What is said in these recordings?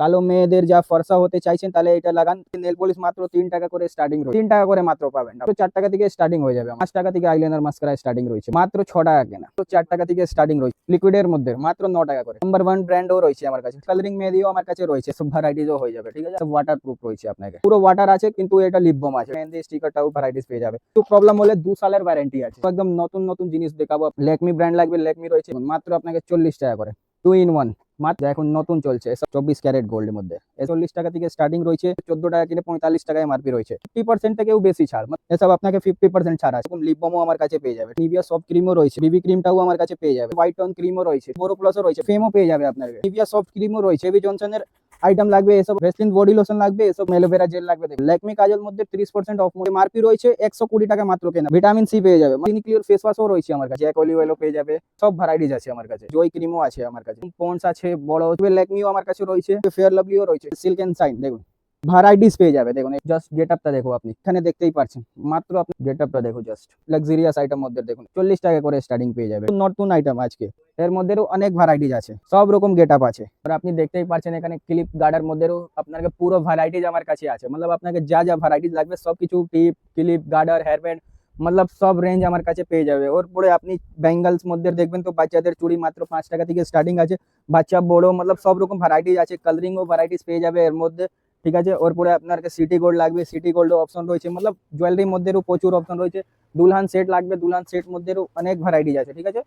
কালো মেয়েদের যা ফর্সা হতে চাইছেন, তাহলে এটা লাগান। নেল পলিশ মাত্র তিন টাকা করে স্টার্টিং তিন টাকা করে মাত্র পাবেন। চার টাকা থেকে স্টার্টিং হয়ে যাবে। পাঁচ টাকা থেকে আইলাইনার মাস্কারা স্টার্টিং রয়েছে। মাত্র ছ টাকা কেনা। তো চার টাকা থেকে স্টার্টিং রয়েছে। লিকুইডের মধ্যে মাত্র ন টাকা করে। নাম্বার ওয়ান ব্র্যান্ডও রয়েছে আমার কাছে। কালারিং মেহেদিও আমার কাছে রয়েছে। সব ভ্যারাইটিসও হয়ে যাবে, ঠিক আছে? ওয়াটার প্রুফ রয়েছে আপনাকে। পুরো ওয়াটার আছে, কিন্তু এটা লিপবম আছে। মেহেদি স্টিকারটাও ভ্যারাইটিস পেয়ে যাবে। তো প্রবলেম হলে দু সালের ওয়ারেন্টি আছে। একদম নতুন নতুন জিনিস দেখাবো। লেকমি ব্র্যান্ড লাগবে লেকমি রয়েছে। মাত্র আপনাকে চল্লিশ টাকা করে। টু ইন ওয়ান মাত্র এখন নতুন চলছে চব্বিশ ক্যারেট গোল্ডের মধ্যে। চল্লিশ টাকা থেকে স্টার্টিং রয়েছে, চোদ্দ টাকা কিনে পঁয়তাল্লিশ টাকা এমআরপি রয়েছে। ফিফটি পার্সেন্ট থেকেও বেশি ছাড় মানে এসব আপনাকে ফিফটি পার্সেন্ট ছাড় আছে এরকম লিপবমও আমার কাছে পেয়ে যাবে। নিভিয়া সফট ক্রিমও রয়েছে বিবি ক্রিমটাও আমার কাছে পেয়ে যাবে। হোয়াইট টন ক্রিমও রয়েছে বোরো প্লাসও রয়েছে ফেমও পেয়ে যাবে আপনার নিভিয়া সফট ক্রিমও রয়েছে এবি জনসনের আইটেম লাগবে, এসব ভেসলিন বডি লোশন লাগবে, এসব এলোভেরা জেল লাগবে। ল্যাকমি কাজল মধ্যে ত্রিশ পার্সেন্ট অফ এমআরপি রয়েছে, একশো কুড়ি টাকা মাত্র কেনা। ভিটামিন সি পেয়ে যাবে। ক্লিয়ার ফেস ওয়াশও রয়েছে আমার কাছে। জ্যাক অলিভ অয়েলও পেয়ে যাবে। সব ভ্যারাইটিস আছে আমার কাছে। জয় ক্রিমও আছে আমার কাছে। পন্স আছে, বড় ল্যাকমিও আমার কাছে রয়েছে। ফেয়ার লাভলিও রয়েছে। সিল্ক এন্ড সাইন দেখুন। ভ্যারাইটিস পেয়ে যাবে। দেখুন জাস্ট গেট আপটা দেখো আপনি। এখানে দেখতেই পারছেন মাত্র আপনি গেট আপটা দেখো জাস্ট লাক্সারিয়াস আইটেম মধ্যে দেখুন, চল্লিশ টাকা করে স্টার্টিং পেয়ে যাবে। নতুন আইটেম আজকে। এর মধ্যেও অনেক ভ্যারাইটিস আছে, সব রকম গেট আপ আছে। আর আপনি দেখতেই পাচ্ছেন এখানে ক্লিপ গার্ডের মধ্যেও আপনাকে পুরো ভ্যারাইটিস আমার কাছে আছে। মতলব আপনাকে যা যা ভ্যারাইটিস লাগবে সব কিছু tip clip garter hair band মতলব সব রেঞ্জ আমার কাছে পেয়ে যাবে। ওর পরে আপনি ব্যাঙ্গলস মধ্যে দেখবেন তো বাচ্চাদের চুড়ি মাত্র পাঁচ টাকা থেকে স্টার্টিং আছে। বাচ্চা বড় মতলব সব রকম ভ্যারাইটিস আছে কালারিংও ভ্যারাইটিস পেয়ে যাবে এর মধ্যে। ঠিক আছে? ওর পরে আপনার সিটি গোল্ড লাগবে। সিটি গোল্ড অপশন রয়েছে, মতলব জুয়েলারির মধ্যেও প্রচুর অপশন রয়েছে। দুলহান সেট লাগবে, দুলহান সেট মধ্যেও অনেক ভ্যারাইটিজ আছে, ঠিক আছে?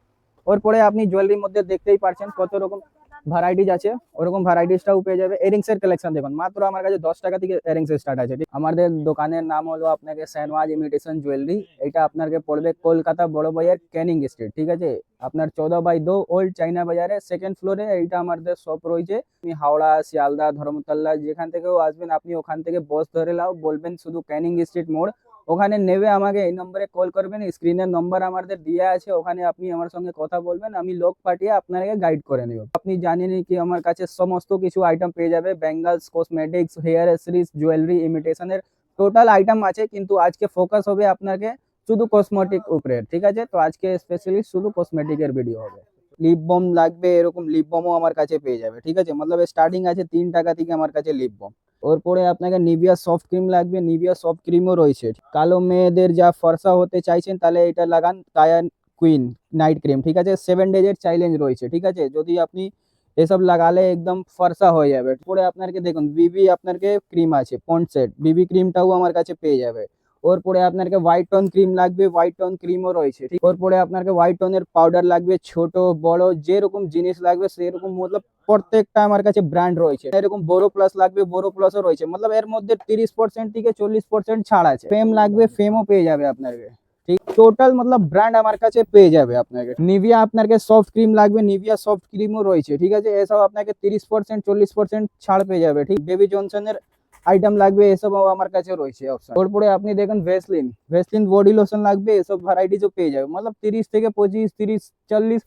ওর পরে আপনি জুয়েলারির মধ্যে দেখতেই পারছেন কত রকম ভ্যারাইটিস আছে, ওরকম ভ্যারাইটিসটাও পেয়ে যাবে। এরিংস এর কালেকশন দেখুন, মাত্র আমার কাছে দশ টাকা থেকে এরিংস স্টার্ট আছে আমাদের দোকানের নাম হলো আপনাকে স্যানওয়াজ ইমিটেশন জুয়েলারি এটা আপনাকে পড়বে কলকাতা বড় বাজার ক্যানিং স্ট্রিট ঠিক আছে? আপনার চৌদা বাই দো ওল্ড চাইনা বাজারে সেকেন্ড ফ্লোরে এইটা আমাদের শপ রয়েছে। আপনি হাওড়া, শিয়ালদা, ধর্মতলা, যেখান থেকেও আসবেন, আপনি ওখান থেকে বস ধরে লাও বলবেন শুধু ক্যানিং স্ট্রিট মোড় ওখানে নেবে আমাকে, এই নম্বরে কল করবেন স্ক্রিনের নম্বর আমাদের দেওয়া আছে, ওখানে আপনি আমার সঙ্গে কথা বলবেন, আমি লোক পাঠিয়ে আপনাকে গাইড করে নেব। আপনি জানেনই কি আমার কাছে সমস্ত কিছু আইটেম পেয়ে যাবে bangles cosmetics hair accessories jewellery ইমিটেশনের total item আছে, কিন্তু আজকে ফোকাস হবে আপনাকে শুধু কসমেটিক উপরে, ঠিক আছে? তো আজকে স্পেশালি শুধু কসমেটিকের ভিডিও হবে। লিপ বম লাগবে, এরকম লিপ বমও আমার কাছে পেয়ে যাবে, ঠিক আছে? মতলব স্টার্টিং আছে তিন টাকা থেকে আমার কাছে লিপ বম ওর পরে আপনাকে নিভিয়া সফট ক্রিম লাগবে নিভিয়া সফট ক্রিমও রয়েছে। কালো মেয়েদের যা ফর্সা হতে চাইছেন, তাহলে এটা লাগান কায়ান কুইন নাইট ক্রিম ঠিক আছে? সেভেন ডেজের চ্যালেঞ্জ রয়েছে, ঠিক আছে? যদি আপনি এসব লাগালে একদম ফর্সা হয়ে যাবে। পরে আপনাকে দেখুন বিবি আপনাকে ক্রিম আছে পন্ড সেট বিবি ক্রিমটাও আমার কাছে পেয়ে যাবে। ওর পরে আপনাকে হোয়াইট টোন ক্রিম লাগবে হোয়াইট টোন ক্রিমও রয়েছে, ঠিক? ওর পরে আপনাকে হোয়াইট টোনের পাউডার লাগবে, ছোট, বড়, যেরকম জিনিস লাগবে, সেরকম মতলব প্রত্যেকটা আমার কাছে ব্র্যান্ড রয়েছে। এরকম বোরো প্লাস লাগবে বোরো প্লাসও রয়েছে। মতলব এর মধ্যে তিরিশ পার্সেন্ট থেকে চল্লিশ পার্সেন্ট ছাড় আছে। ফেম লাগবে ফেমও পেয়ে যাবে আপনাকে, ঠিক? টোটাল মতলব ব্র্যান্ড আমার কাছে পেয়ে যাবে আপনাকে। নিভিয়া আপনাকে সফট ক্রিম লাগবে নিভিয়া সফট ক্রিমও রয়েছে, ঠিক আছে? এসব আপনাকে তিরিশ পার্সেন্ট চল্লিশ পার্সেন্ট ছাড় পেয়ে যাবে, ঠিক? বেবি জনসনের আইটেম লাগবে এসবও আমার কাছে রয়েছে অপশন তারপরে আপনি দেখেন ভেসলিন ভেসলিন বডি লোশন লাগবে, এসব ভ্যারাইটিসও পেয়ে যাবে। মতলব তিরিশ থেকে পঁচিশ, তিরিশ, চল্লিশ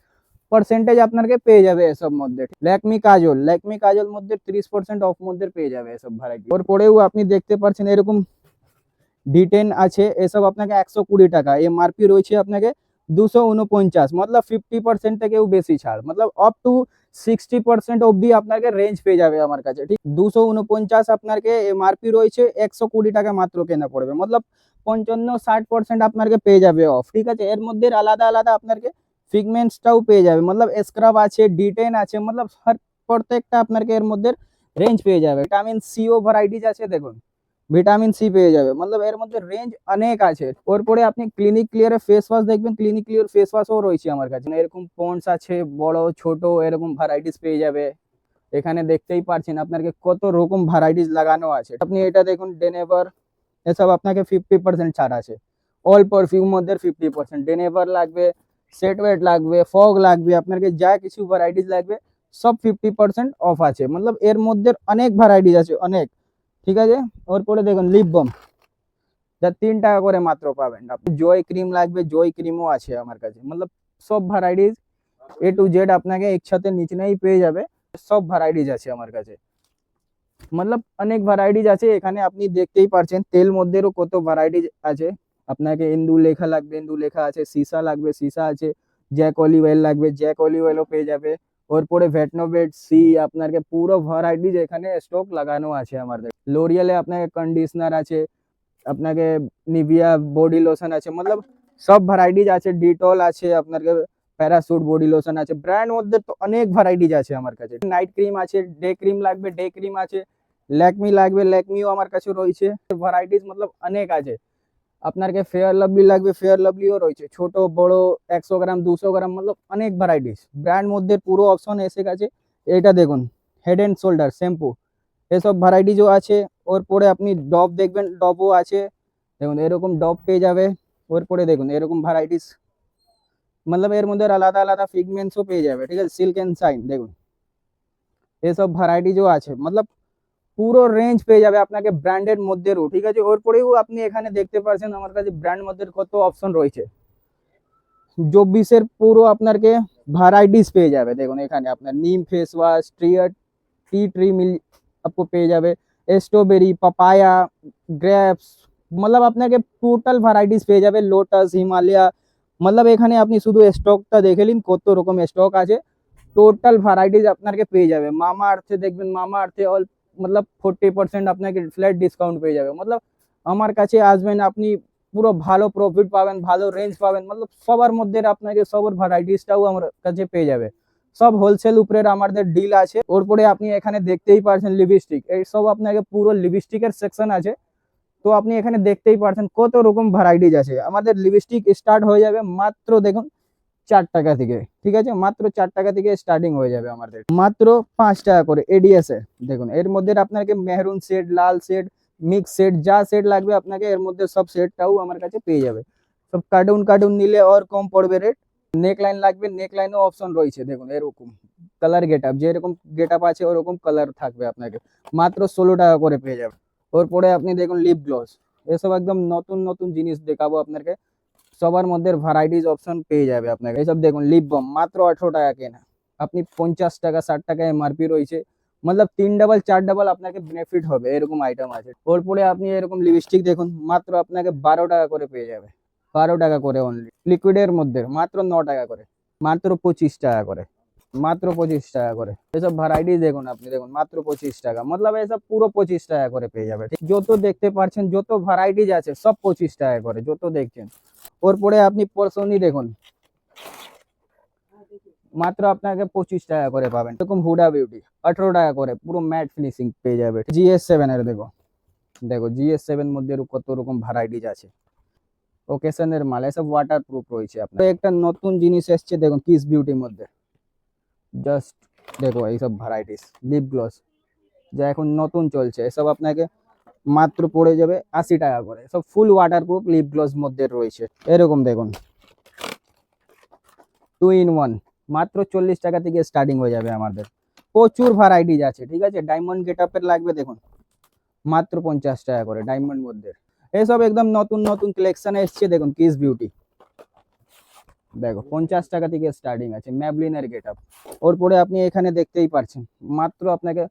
পার্সেন্টেজ আপনাকে পেয়ে যাবে এসব মধ্যে। ল্যাকমি কাজল ল্যাকমি কাজল মধ্যে তিরিশ পার্সেন্ট অফ মধ্যে পেয়ে যাবে এসব ভ্যারাইটি ওর পরেও আপনি দেখতে পাচ্ছেন এরকম ডিটেন আছে, এসব আপনাকে একশো কুড়ি টাকা। এমআরপি রয়েছে আপনাকে দুশো উনপঞ্চাশ, মতলব ফিফটি পার্সেন্ট থেকেও বেশি ছাড়। মতলব আপ টু সিক্সটি পার্সেন্ট অবধি আপনাকে রেঞ্জ পেয়ে যাবে আমার কাছে, ঠিক? দুশো উনপঞ্চাশ আপনাকে এমআরপি রয়েছে, একশো কুড়ি টাকা মাত্র কেনা পড়বে, মতলব পঞ্চান্ন ষাট পার্সেন্ট আপনাকে পেয়ে যাবে অফ ঠিক আছে? এর মধ্যে আলাদা আলাদা আপনাকে ফিগমেন্টসটাও পেয়ে যাবে, মতলব স্ক্রাব আছে ডিটেন আছে, মতলব প্রত্যেকটা আপনাকে এর মধ্যে রেঞ্জ পেয়ে যাবে ভিটামিন সিও ভ্যারাইটিস আছে, দেখুন। ভিটামিন সি পেয়ে যাবে। মতলব এর মধ্যে রেঞ্জ অনেক আছে। ওর পরে আপনি ক্লিনিক ক্লিয়ারে ফেস ওয়াশ দেখবেন ক্লিনিক ক্লিয়ার ফেস ওয়াশও রয়েছে আমার কাছে। এরকম পন্স আছে, বড়, ছোট, এরকম ভ্যারাইটিস পেয়ে যাবে। এখানে দেখতেই পারছেন আপনাকে কত রকম ভ্যারাইটিস লাগানো আছে। আপনি এটা দেখুন ডেনেভার এসব আপনাকে ফিফটি পার্সেন্ট ছাড় আছে। অল পারফিউম মধ্যে ফিফটি পার্সেন্ট ডেনেভার লাগবে সেট ওয়েট লাগবে ফগ লাগবে, আপনাকে যা কিছু ভ্যারাইটিস লাগবে, সব ফিফটি পার্সেন্ট অফ আছে। মতলব এর মধ্যে অনেক ভ্যারাইটিস আছে, অনেক। ঠিক আছে? ওর পরে দেখুন লিপ বাম যা তিন টাকা করে মাত্র পাবেন। আপনি জয় ক্রিম লাগবে, জয় ক্রিমও আছে আমার কাছে। মতলব সব ভ্যারাইটিস এ টু জেড আপনাকে একসাথে নিচনেই পেয়ে যাবে। সব ভ্যারাইটিস আছে আমার কাছে। মতলব অনেক ভ্যারাইটিস আছে, এখানে আপনি দেখতেই পারছেন, তেল মধ্যেও কত ভ্যারাইটিস আছে। আপনাকে ইন্দু লেখা লাগবে ইন্দু লেখা আছে, সীসা লাগবে, সীসা আছে জ্যাক অলিভ অয়েল লাগবে জ্যাক অলিভ অয়েলও পেয়ে যাবে। ওরপরে ভেটনোভেট সি আপনাকে পুরো ভ্যারাইটিজ এখানে স্টক লাগানো আছে আমাদের লোরিয়ালে আপনাকে কন্ডিশনার আছে আপনাকে নিভিয়া বডি লোশন আছে মতলব সব ভ্যারাইটিজ আছে ডিটল আছে আপনাকে প্যারাসুট বডি লোশন আছে ব্র্যান্ড মধ্যে তো অনেক ভ্যারাইটিজ আছে আমার কাছে নাইট ক্রিম আছে ডে ক্রিম লাগবে ডে ক্রিম আছে ল্যাকমি লাগবে ল্যাকমিও আমার কাছে রয়েছে ভ্যারাইটিজ মতলব অনেক আছে আপনাকে ফেয়ার লাভলি লাগবে ফেয়ার লাভলিও রয়েছে। ছোট, বড়, একশো গ্রাম, দুশো গ্রাম, মতলব অনেক ভ্যারাইটিস ব্র্যান্ড মধ্যে পুরো অপশন এসে গেছে। এটা দেখুন হেড অ্যান্ড শোল্ডার শ্যাম্পু এসব ভ্যারাইটিজও আছে। ওর পরে আপনি ডব দেখবেন ডবও আছে। দেখুন, এরকম ডব পেয়ে যাবে। ওর পরে দেখুন, এরকম ভ্যারাইটিস মতলব এর মধ্যে আলাদা আলাদা ফিগমেন্টসও পেয়ে যাবে, ঠিক আছে? সিল্ক অ্যান্ড সাইন দেখুন। এসব ভ্যারাইটিজও আছে। মতলব পুরো রেঞ্জ পেয়ে যাবে আপনাকে ব্র্যান্ডের মধ্যেও ঠিক আছে ওর পরেও আপনি এখানে দেখতে পাচ্ছেন আমার কাছে ব্র্যান্ড মধ্যে কত অপশন রয়েছে চব্বিশের পুরো আপনাকে ভ্যারাইটিস পেয়ে যাবে দেখুন এখানে আপনার নিম ফেস ওয়াশ ট্রিয়ার টি ট্রি মিল आपको পেয়ে যাবে স্ট্রবেরি পাপায়া গ্রেপস মতলব আপনাকে টোটাল ভ্যারাইটিস পেয়ে যাবে লোটাস হিমালয়া মতলব এখানে আপনি শুধু স্টকটা দেখে নিন কত রকম স্টক আছে টোটাল ভ্যারাইটিস আপনাকে পেয়ে যাবে মামা আর্থে দেখবেন মামা আর্থে অল মতলব ফোর্টি পার্সেন্ট আপনাকে ফ্ল্যাট ডিসকাউন্ট পেয়ে যাবে। মতলব আমার কাছে আসবেন, আপনি পুরো ভালো প্রফিট পাবেন, ভালো রেঞ্জ পাবেন মতলব সবার মধ্যে আপনাকে সবার ভ্যারাইটিসটাও আমার কাছে পেয়ে যাবে। সব হোলসেল উপরে আমাদের ডিল আছে, ওর পরে আপনি এখানে দেখতেই পারছেন লিপস্টিক এই সব আপনাকে পুরো লিপস্টিকের সেকশন আছে। তো আপনি এখানে দেখতেই পারছেন কত রকম ভ্যারাইটিস আছে। আমাদের লিপস্টিক স্টার্ট হয়ে যাবে মাত্র দেখুন চার টাকা থেকে, ঠিক আছে? মাত্র চার টাকা থেকে স্টার্টিং হয়ে যাবে আমাদের মাত্র পাঁচ টাকা করে এডিএস এ। দেখুন, এর মধ্যে আপনাকে মেহরুন সেট লাল সেট মিক্স সেট যা সেট লাগবে আপনাকে এর মধ্যে সব সেটটাও আমার কাছে পেয়ে যাবে। সব কার্টুন কার্টুন নিলে আর কম পড়বে রেট নেক লাইন লাগবে নেক লাইনও অপশন রয়েছে, দেখুন, এরকম। কালার গেট আপ যেরকম গেট আপ আছে, ওরকম কালার থাকবে আপনাকে। মাত্র ষোলো টাকা করে পেয়ে যাবে। ওর পরে আপনি দেখুন লিপ গ্লস এসব একদম নতুন নতুন জিনিস দেখাবো আপনাকে। সবার মধ্যে ভ্যারাইটিস অপশন পেয়ে যাবে আপনাকে। এইসব দেখুন লিপ বাম মাত্র আঠেরো টাকা কেনা। আপনি পঞ্চাশ টাকা, ষাট টাকা এমআরপি রয়েছে। মতলব তিন ডাবল চার ডাবল আপনাকে বেনিফিট হবে, এরকম আইটেম আছে। ওর পরে আপনি এরকম লিপস্টিক দেখুন, মাত্র আপনাকে বারো টাকা করে পেয়ে যাবে। বারো টাকা করে অনলি লিকুইডের মধ্যে মাত্র ন টাকা করে। মাত্র পঁচিশ টাকা করে। মাত্র পঁচিশ টাকা করে। এসব ভ্যারাইটি দেখুন আপনি, দেখুন, মাত্র পঁচিশ টাকা। মতলব এসব পুরো পঁচিশ টাকা করে পেয়ে যাবে? যত দেখতে পাচ্ছেন যত ভ্যারাইটিজ আছে, সব পঁচিশ টাকা করে, যত দেখছেন। ওর পরে আপনি পরশনি দেখুন। মাত্র আপনাকে পঁচিশ টাকা করে পাবেন। এরকম হুডা বিউটি, আঠেরো টাকা করে, পুরো ম্যাট ফিনিশিং পেয়ে যাবে। জিএস সেভেন এর দেখো। দেখো, জিএস সেভেন মধ্যে কত রকম ভ্যারাইটিজ আছে। ওকেশনের মাল, এসব ওয়াটার প্রুফ রয়েছে আপনার। একটা নতুন জিনিস এসছে, দেখুন কিস বিউটির মধ্যে। জাস্ট দেখো, এইসব ভ্যারাইটিস লিপ গ্লস যা এখন নতুন চলছে। এসব আপনাকে মাত্র পড়ে যাবে আশি টাকা করে। সব full waterproof lip gloss মধ্যে রয়েছে। এরকম দেখুন। টু ইন ওয়ান মাত্র চল্লিশ টাকা থেকে স্টার্টিং হয়ে যাবে আমাদের। প্রচুর ভ্যারাইটিজ আছে, ঠিক আছে? ডায়মন্ড গেট আপের লাগবে, দেখুন। মাত্র পঞ্চাশ টাকা করে ডায়মন্ড মধ্যে। এসব একদম নতুন নতুন কালেকশন এসছে, দেখুন কিস বিউটি দেখো, পঞ্চাশ টাকা থেকে স্টার্টিং আছে ম্যাবলিনের গেট আপ ওর পরে আপনি এখানে দেখতেই পারছেন। মাত্র আপনাকে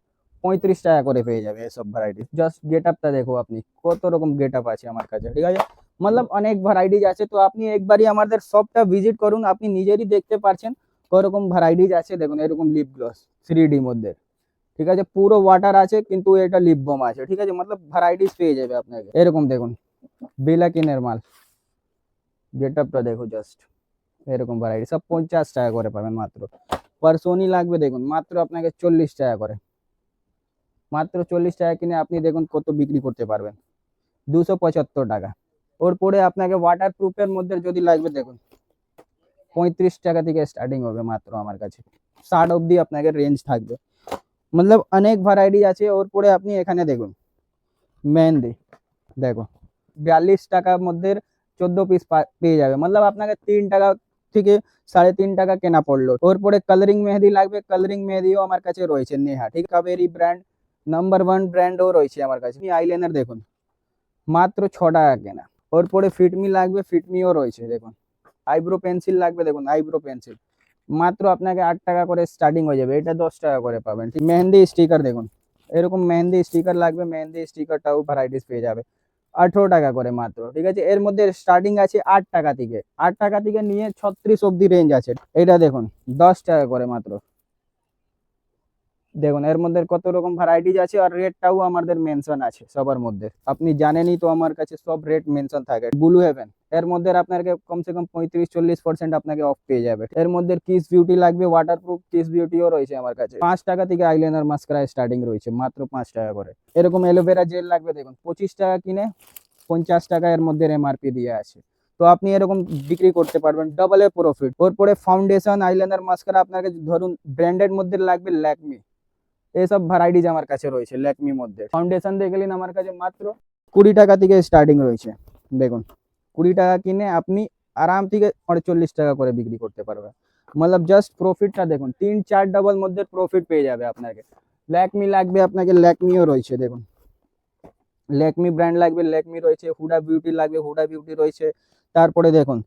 পঁয়ত্রিশ টাকা করে পেয়ে যাবে এসব ভ্যারাইটি জাস্ট গেট আপটা দেখো আপনি, কত রকম গেট আপ আছে আমার কাছে, ঠিক আছে? মতলব অনেক ভ্যারাইটিজ আছে, তো আপনি একবারই আমাদের শপটা ভিজিট করুন, আপনি নিজেরই দেখতে পারছেন করকম ভ্যারাইটিজ আছে, দেখুন এরকম লিপ গ্লস থ্রি ডি মধ্যে, ঠিক আছে? পুরো ওয়াটার আছে, কিন্তু এটা লিপ বাম আছে, ঠিক আছে? মতলব ভ্যারাইটিস পেয়ে যাবে আপনাকে। এরকম দেখুন বিলাকিনের মাল। গেট আপটা দেখো জাস্ট এরকম ভ্যারাইটি সব পঞ্চাশ টাকা করে পাবেন মাত্র। পারসোনি লাগবে দেখুন, মাত্র আপনাকে চল্লিশ টাকা করে। মাত্র চল্লিশ টাকা কিনে আপনি দেখুন কত বিক্রি করতে পারবেন। দুশো পঁচাত্তর টাকা। ওর পরে আপনাকে ওয়াটার প্রুফের মধ্যে যদি লাগবে দেখুন, পঁয়ত্রিশ টাকা থেকে স্টার্টিং হবে মাত্র আমার কাছে। ষাট অবধি আপনাকে রেঞ্জ থাকবে। মতলব অনেক ভ্যারাইটি আছে ওর পরে আপনি এখানে দেখুন, মেহেন্দি দেখো বিয়াল্লিশ টাকার মধ্যে চোদ্দ পিস পেয়ে যাবে। মতলব আপনাকে তিন টাকা থেকে সাড়ে তিন টাকা কেনা পড়ল। ওর পরে কালারিং মেহেদি লাগবে। কালারিং মেহেদিও আমার কাছে রয়েছে নেহা। ঠিক কাবেরি ব্র্যান্ড নাম্বার ওয়ান ব্র্যান্ডও রয়েছে আমার কাছে। আইলাইনার দেখুন, মাত্র ছ টাকা কেনা। ওর পরে ফিটমি লাগবে ফিটমিও রয়েছে, দেখুন। আইব্রো পেন্সিল লাগবে, দেখুন আইব্রো পেন্সিল মাত্র আপনাকে আট টাকা করে স্টার্টিং হয়ে যাবে, এটা দশ টাকা করে পাবেন। ঠিক, মেহেন্দি স্টিকার দেখুন, এরকম মেহেন্দি স্টিকার লাগবে, মেহেন্দি স্টিকারটাও ভ্যারাইটিস পেয়ে যাবে। আঠেরো টাকা করে মাত্র, ঠিক আছে? এর মধ্যে স্টার্টিং আছে আট টাকা থেকে। আট টাকা থেকে নিয়ে ছত্রিশ অব্দি রেঞ্জ আছে। এটা দেখুন, দশ টাকা করে মাত্র। দেখুন, এর মধ্যে কত রকম ভ্যারাইটিজ আছে আর রেটটাও আমাদের মেনশন আছে সবার মধ্যে। আপনি জানেনই তো আমার কাছে সব রেট মেনশন থাকে। ব্লু হেভেন এর মধ্যে আপনাকে কমসে কম পঁয়ত্রিশ, চল্লিশ পার্সেন্ট আপনাকে অফ পেয়ে যাবে। এর মধ্যে কিস বিউটি লাগবে ওয়াটার ওয়াটারপ্রুফ কিস বিউটিও রয়েছে আমার কাছে। পাঁচ টাকা থেকে আইলাইনার মাস্কারা স্টার্টিং রয়েছে, মাত্র পাঁচ টাকা করে। এরকম অ্যালোভেরা জেল লাগবে, দেখুন, পঁচিশ টাকা কিনে পঞ্চাশ টাকা এর মধ্যে এমআরপি দিয়ে আছে। তো আপনি এরকম বিক্রি করতে পারবেন ডাবল এ প্রফিট ওরপরে ফাউন্ডেশন আইলাইনার মাস্কারা আপনাকে ধরুন ব্র্যান্ডের মধ্যে লাগবে ল্যাকমি এইসব ভ্যারাইটিজ আমার কাছে রয়েছে ল্যাকমি মধ্যে। ফাউন্ডেশন দেখলেন আমার কাছে মাত্র কুড়ি টাকা থেকে স্টার্টিং রয়েছে। দেখুন, কুড়ি টাকা কিনে আপনি আরাম থেকে চল্লিশ টাকা করে বিক্রি করতে পারবেন। মতলব জাস্ট প্রফিটটা দেখুন, তিন চার ডাবল মধ্যে প্রফিট পেয়ে যাবে আপনাকে। ল্যাকমি লাগবে আপনাকে ল্যাকমিও রয়েছে, দেখুন। ল্যাকমি ব্র্যান্ড লাগবে ল্যাকমি রয়েছে হুডা বিউটি লাগবে হুডা বিউটি রয়েছে। তারপরে দেখুন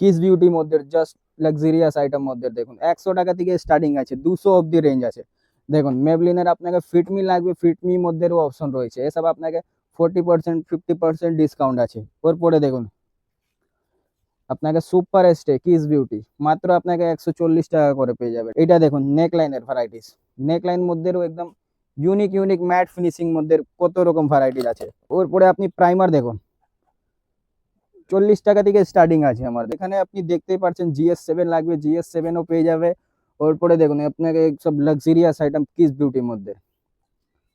কিস বিউটির মধ্যে জাস্ট লাক্সারিয়াস আইটেম মধ্যে দেখুন। একশো টাকা থেকে স্টার্টিং আছে, দুশো অব্দি রেঞ্জ আছে। দেখুন মেবলিনের আপনাকে ফিটমি লাগবে ফিটমি মধ্যেও অপশন রয়েছে। এসব আপনাকে forty percent fifty percent discount আছে। ওর পরে দেখুন, আপনাকে সুপার স্টে কিস বিউটি মাত্র আপনাকে একশো চল্লিশ টাকা করে পেয়ে যাবে এটা দেখুন নেক লাইনের ভ্যারাইটিস নেক লাইন মধ্যেও একদম ইউনিক ইউনিক ম্যাট ফিনিশিং মধ্যে কত রকম ভ্যারাইটিস আছে। ওর পরে আপনি প্রাইমার দেখুন, চল্লিশ টাকা থেকে স্টার্টিং আছে আমার। এখানে আপনি দেখতেই পাচ্ছেন জিএস সেভেন লাগবে জিএস সেভেনও পেয়ে যাবে। ওর পরে দেখুন আপনাকে সব লাক্সারিয়াস আইটেম কিস বিউটির মধ্যে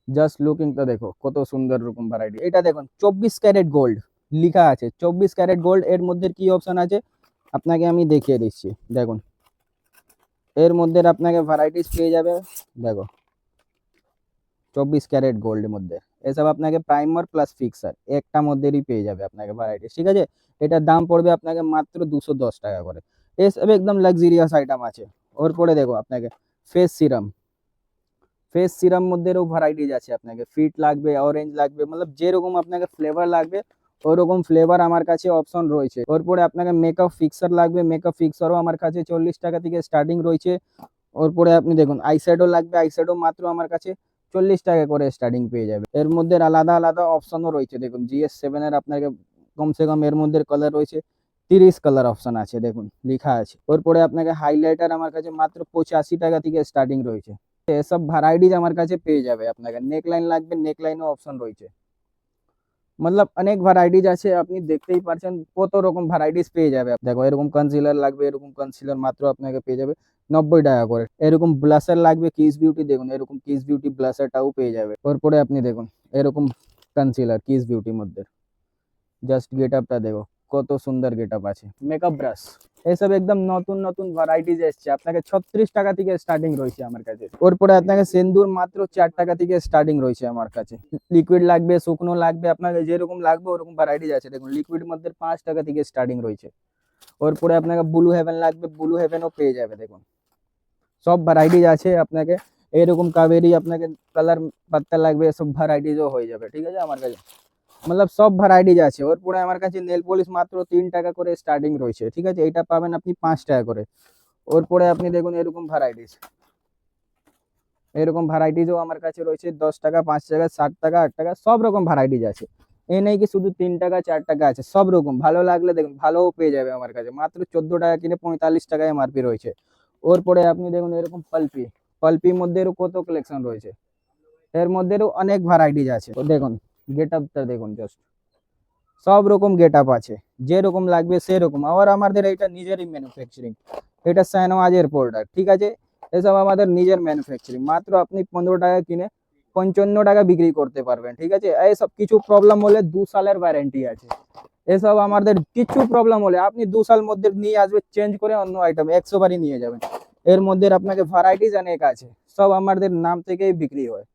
জাস্ট লুকিংটা দেখো কত সুন্দর রকম ভ্যারাইটি এটা দেখুন, চব্বিশ ক্যারেট গোল্ড লেখা আছে। চব্বিশ ক্যারেট গোল্ড এর মধ্যে কি অপশন আছে? আপনাকে আমি দেখিয়ে দিচ্ছি। দেখুন, এর মধ্যে আপনাকে ভ্যারাইটিস পেয়ে যাবে। দেখো, চব্বিশ ক্যারেট গোল্ডের মধ্যে। এসব আপনাকে প্রাইমার প্লাস ফিক্সার একটা মধ্যেরই পেয়ে যাবে আপনাকে ভ্যারাইটিস ঠিক আছে? এটার দাম পড়বে আপনাকে মাত্র দুশো দশ টাকা করে। এসব একদম লাক্সারিয়াস আইটেম আছে। ওর পরে দেখো আপনাকে ফেস সিরাম ফেস সিরাম মধ্যেও ভ্যারাইটিজ আছে আপনাকে ফিট লাগবে অরেঞ্জ লাগবে মতলব যেরকম আপনাকে ফ্লেভার লাগবে ওরকম ফ্লেভার আমার কাছে অপশন রয়েছে ওর পরে আপনাকে মেকআপ ফিক্সার লাগবে মেকআপ ফিক্সারও আমার কাছে চল্লিশ টাকা থেকে স্টার্টিং রয়েছে ওর পরে আপনি দেখুন আইশ্যাডো লাগবে আইশ্যাডো মাত্র আমার কাছে চল্লিশ টাকা করে স্টার্টিং পেয়ে যাবে এর মধ্যে আলাদা আলাদা অপশনও রয়েছে দেখুন জিএস সেভেন এর আপনাকে কমসে কম এর মধ্যে কালার রয়েছে তিরিশ কালার অপশন আছে, দেখুন, লেখা আছে। ওর পরে আপনাকে হাইলাইটার আমার কাছে মাত্র পঁচাশি টাকা থেকে স্টার্টিং রয়েছে। এসব ভ্যারাইটিজ আমার কাছে পেয়ে যাবে আপনাকে। নেক লাইন লাগবে নেক লাইনও অপশন রয়েছে। মতলব অনেক ভ্যারাইটিজ আছে, আপনি দেখতেই পারছেন, কত রকম ভ্যারাইটিস পেয়ে যাবে। দেখো, এরকম কনসিলার লাগবে, এরকম কনসিলার মাত্র আপনাকে পেয়ে যাবে নব্বই টাকা করে। এরকম ব্লাসার লাগবে কিস বিউটি দেখুন, এরকম কিস বিউটি ব্লাসারটাও পেয়ে যাবে। ওরপরে আপনি দেখুন, এরকম কনসিলার কিস বিউটির মধ্যে। জাস্ট গেট আপটা দেখো। কত সুন্দর গেট আপ আছে। Makeup brush. এসব একদম নতুন নতুন ভ্যারাইটিস এসছে। আপনাকে ছত্রিশ টাকা থেকে স্টার্টিং রয়েছে আমার কাছে। ওরপরে আপনাকে সেন্দুর মাত্র চার টাকা থেকে স্টার্টিং রয়েছে আমার কাছে। লিকুইড লাগবে, শুকনো লাগবে, আপনাকে যেরকম লাগবে ওরকম ভ্যারাইটিস আছে। দেখুন লিকুইড মধ্যে পাঁচ টাকা থেকে স্টার্টিং রয়েছে। ওরপরে আপনাকে ব্লু হেভেন লাগবে ব্লু হেভেনও পেয়ে যাবে, দেখুন। সব ভ্যারাইটিস আছে আপনাকে। এরকম কাবেরি আপনাকে কালার পাত্তা লাগবে সব ভ্যারাইটিসও হয়ে যাবে, ঠিক আছে আমার কাছে? মতলব সব ভ্যারাইটিজ আছে ওর পরে আমার কাছে নেল পলিশ মাত্র তিন টাকা করে স্টার্টিং রয়েছে ঠিক আছে এটা পাবেন আপনি পাঁচ টাকা করে ওর পরে আপনি দেখুন এরকম ভ্যারাইটিস এরকম ভ্যারাইটিসও আমার কাছে রয়েছে দশ টাকা পাঁচ টাকা সাত টাকা আট টাকা সব রকম ভ্যারাইটিস আছে এ নেই কি শুধু তিন টাকা চার টাকা আছে সব রকম ভালো লাগলে দেখুন ভালোও পেয়ে যাবে আমার কাছে মাত্র চোদ্দ টাকা কিনে পঁয়তাল্লিশ টাকা এমআরপি রয়েছে ওর পরে আপনি দেখুন এরকম পালপি পালপির মধ্যেও কত কালেকশন রয়েছে এর মধ্যেও অনেক ভ্যারাইটিস আছে দেখুন গেট আপটা দেখুন জাস্ট সব রকম গেট আপ আছে, যেরকম লাগবে সেরকম। আবার আমাদের এটা নিজেরই ম্যানুফ্যাকচারিং এটা স্যানোয়াজের প্রোডাক্ট ঠিক আছে? এসব আমাদের নিজের ম্যানুফ্যাকচারিং মাত্র আপনি পনেরো টাকা কিনে পঞ্চান্ন টাকা বিক্রি করতে পারবেন, ঠিক আছে? এইসব কিছু প্রবলেম হলে দু সালের ওয়ারেন্টি আছে। এসব আমাদের কিছু প্রবলেম হলে আপনি দু সাল মধ্যে নিয়ে আসবেন চেঞ্জ করে অন্য আইটেম একশো বারই নিয়ে যাবেন। এর মধ্যে আপনাকে ভ্যারাইটিস অনেক আছে, সব আমাদের নাম থেকেই বিক্রি হয়।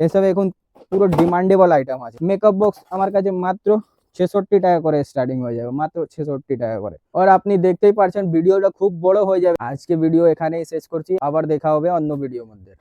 এসব এখন পুরো ডিমান্ডেবল আইটেম আছে। মেকআপ বক্স আমার কাছে মাত্র ছেষট্টি টাকা করে স্টার্টিং হয়ে যাবে, মাত্র ছেষট্টি টাকা করে। আর আপনি দেখতেই পারছেন ভিডিওটা খুব বড় হয়ে যাবে। আজকে ভিডিও এখানেই শেষ করছি, আবার দেখা হবে অন্য ভিডিও মধ্যে।